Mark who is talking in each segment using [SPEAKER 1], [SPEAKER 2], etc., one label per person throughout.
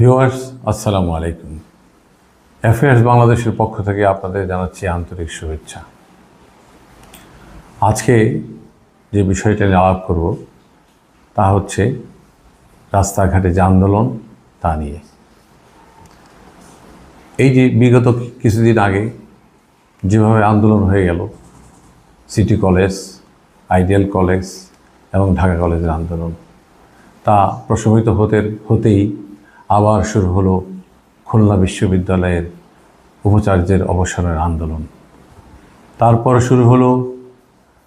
[SPEAKER 1] Viewers, আসসালামু আলাইকুম। Affairs বাংলাদেশের পক্ষ থেকে আপনাদের জানাচ্ছি আন্তরিক শুভেচ্ছা। আজকে যে বিষয়টা নিয়ে আলাপ করব, তা হচ্ছে রাস্তাঘাটে যে আন্দোলন, তা নিয়ে। এই যে বিগত কিছুদিন আগে যেভাবে আন্দোলন হয়ে গেল, সিটি কলেজ, আইডিয়াল কলেজ এবং ঢাকা কলেজের আন্দোলন, তা প্রশমিত হতে হতেই আবার শুরু হলো খুলনা বিশ্ববিদ্যালয়ের উপাচার্যের অবসরের আন্দোলন। তারপর শুরু হলো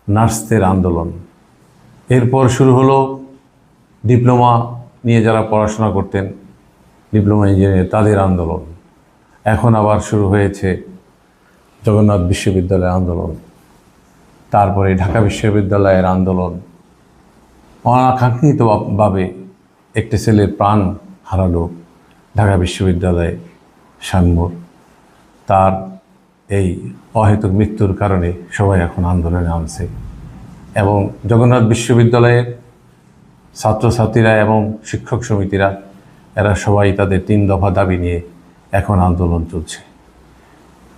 [SPEAKER 1] নার্সদের আন্দোলন। এরপর শুরু হলো ডিপ্লোমা নিয়ে যারা পড়াশোনা করতেন, ডিপ্লোমা ইঞ্জিনিয়ার, তাদের আন্দোলন। এখন আবার শুরু হয়েছে জগন্নাথ বিশ্ববিদ্যালয়ের আন্দোলন। তারপরে ঢাকা বিশ্ববিদ্যালয়ের আন্দোলন। অনাকাঙ্ক্ষিতভাবে একটি ছেলের প্রাণ হারালো। ঢাকা বিশ্ববিদ্যালয়ে সাংমুর তার এই অহেতুক মৃত্যুর কারণে সবাই এখন আন্দোলনে নামছে এবং জগন্নাথ বিশ্ববিদ্যালয়ের ছাত্রছাত্রীরা এবং শিক্ষক সমিতিরা, এরা সবাই তাদের তিন দফা দাবি নিয়ে এখন আন্দোলন চলছে।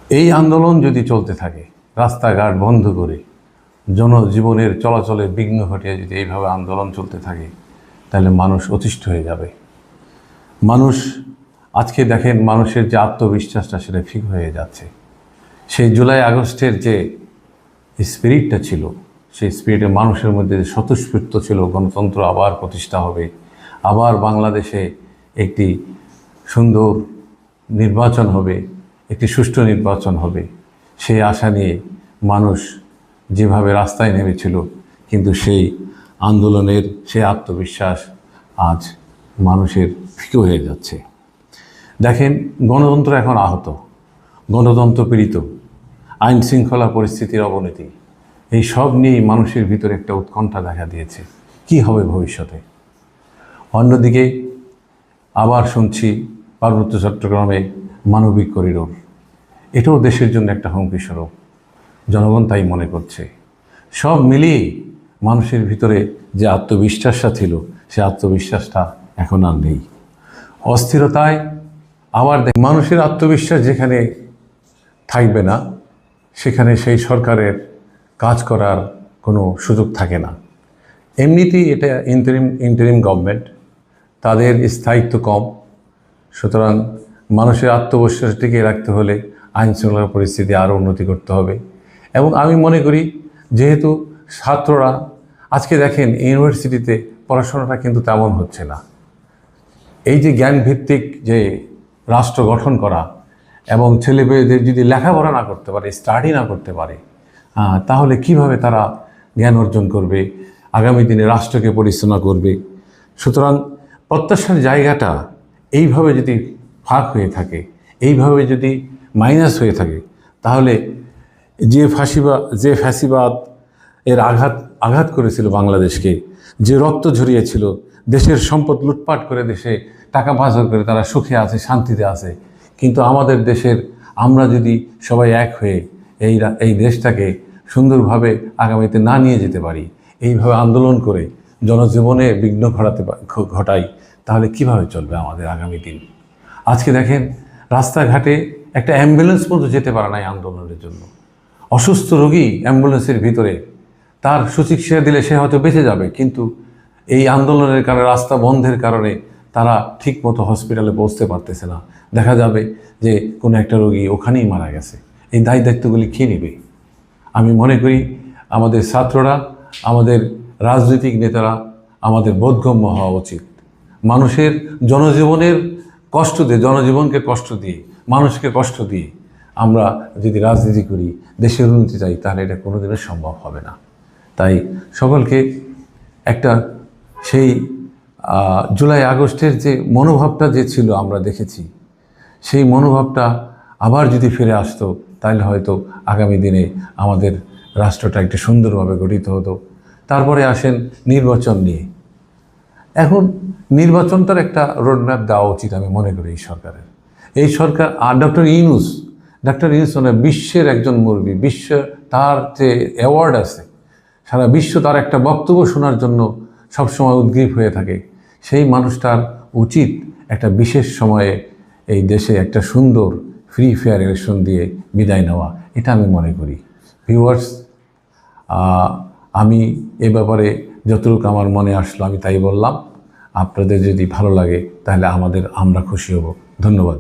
[SPEAKER 1] এই আন্দোলন যদি চলতে থাকে, রাস্তাঘাট বন্ধ করে, জনজীবনের চলাচলে বিঘ্ন ঘটিয়ে যদি এইভাবে আন্দোলন চলতে থাকে, তাহলে মানুষ অতিষ্ঠ হয়ে যাবে। মানুষ আজকে দেখেন মানুষের যে আত্মবিশ্বাসটা সেটা ঠিক হয়ে যাচ্ছে। সেই জুলাই আগস্টের যে স্পিরিটটা ছিল, সেই স্পিরিটে মানুষের মধ্যে যে স্বতঃস্ফূর্ত ছিল, গণতন্ত্র আবার প্রতিষ্ঠা হবে, আবার বাংলাদেশে একটি সুন্দর নির্বাচন হবে, একটি সুষ্ঠু নির্বাচন হবে, সেই আশা নিয়ে মানুষ যেভাবে রাস্তায় নেমেছিল, কিন্তু সেই আন্দোলনের সেই আত্মবিশ্বাস আজ মানুষের ফিকে হয়ে যাচ্ছে। দেখেন, গণতন্ত্র এখন আহত। গণতন্ত্র পীড়িত। আইন শৃঙ্খলা পরিস্থিতির অবনতি। এই সব নিয়েই মানুষের ভিতরে একটা উৎকণ্ঠা দেখা দিয়েছে। কি হবে ভবিষ্যতে? অন্যদিকে, আবার শুনছি পার্বত্য চট্টগ্রামে মানবিক করিডোর। এটাও দেশের জন্য একটা হুমকি স্বরূপ। জনগণ তাই মনে করছে। সব মিলিয়ে মানুষের ভিতরে যে আত্মবিশ্বাসটা ছিল, সে আত্মবিশ্বাসটা এখন আর নেই। অস্থিরতায় আবার মানুষের আত্মবিশ্বাস যেখানে থাকবে না, সেখানে সেই সরকারের কাজ করার কোনো সুযোগ থাকে না। এমনিতেই এটা ইন্টারিম ইন্টারিম গভর্নমেন্ট তাদের স্থায়িত্ব কম। সুতরাং মানুষের আত্মবিশ্বাস টিকিয়ে রাখতে হলে আইন শৃঙ্খলা পরিস্থিতি আরও উন্নতি করতে হবে। এবং আমি মনে করি, যেহেতু ছাত্ররা, আজকে দেখেন, ইউনিভার্সিটিতে পড়াশোনাটা কিন্তু তেমন হচ্ছে না। এই যে জ্ঞানভিত্তিক যে রাষ্ট্র গঠন করা এবং ছেলেমেয়েদের যদি লেখাপড়া না করতে পারে স্টাডি না করতে পারে তাহলে কীভাবে তারা জ্ঞান অর্জন করবে, আগামী দিনে রাষ্ট্রকে পরিচালনা করবে? সুতরাং প্রত্যাশার জায়গাটা এইভাবে যদি ফাঁক হয়ে থাকে, এইভাবে যদি মাইনাস হয়ে থাকে, তাহলে যে ফাঁসিবাদ যে ফ্যাসিবাদ এর আঘাত আঘাত করেছিল বাংলাদেশকে, যে রক্ত ঝরিয়েছিল দেশের সম্পদ লুটপাট করে দেশে টাকা পাচার করে তারা সুখে আছে, শান্তিতে আছে। কিন্তু আমাদের দেশের আমরা যদি সবাই এক হয়ে এই এই দেশটাকে সুন্দরভাবে আগামীতে না নিয়ে যেতে পারি, এইভাবে আন্দোলন করে জনজীবনে বিঘ্ন ঘটাতে ঘটাই, তাহলে কীভাবে চলবে আমাদের আগামী দিন? আজকে দেখেন, রাস্তাঘাটে একটা অ্যাম্বুলেন্স পর্যন্ত যেতে পারে না এই আন্দোলনের জন্য। অসুস্থ রোগী অ্যাম্বুলেন্সের ভিতরে, তার সুচিকিৎসা দিলে সে হয়তো বেঁচে যাবে, কিন্তু এই আন্দোলনের কারণে, রাস্তা বন্ধের কারণে তারা ঠিকমতো হসপিটালে পৌঁছতে পারতেছে না। দেখা যাবে যে কোনো একটা রোগী ওখানেই মারা গেছে। এই দায় দায়িত্বগুলি কে নেবে? আমি মনে করি আমাদের ছাত্ররা, আমাদের রাজনৈতিক নেতারা আমাদের বোধগম্য হওয়া উচিত। মানুষের জনজীবনের কষ্ট দিয়ে, জনজীবনকে কষ্ট দিয়ে, মানুষকে কষ্ট দিয়ে আমরা যদি রাজনীতি করি, দেশের উন্নতি চাই, তাহলে এটা কোনোদিনও সম্ভব হবে না। তাই সকলকে একটা সেই জুলাই আগস্টের যে মনোভাবটা যে ছিল আমরা দেখেছি, সেই মনোভাবটা আবার যদি ফিরে আসতো, তাহলে হয়তো আগামী দিনে আমাদের রাষ্ট্রটা একটু সুন্দরভাবে গঠিত হতো। তারপরে আসেন নির্বাচন নিয়ে। এখন নির্বাচনটার একটা রোডম্যাপ দেওয়া উচিত আমি মনে করি এই সরকারের। এই সরকার আর ডক্টর ইউনুস ডক্টর ইউনুস মানে বিশ্বের একজন মুরবি বিশ্ব তার যে অ্যাওয়ার্ড আছে, সারা বিশ্ব তার একটা বক্তব্য শোনার জন্য সবসময় উদ্গ্রীব হয়ে থাকে। সেই মানুষটার উচিত একটা বিশেষ সময়ে এই দেশে একটা সুন্দর ফ্রি ফেয়ার ইলেকশন দিয়ে বিদায় নেওয়া। এটা আমি মনে করি। ভিউয়ার্স আমি এ ব্যাপারে যতটুকু আমার মনে আসলো আমি তাই বললাম। আপনাদের যদি ভালো লাগে তাহলে আমাদের আমরা খুশি হব। ধন্যবাদ।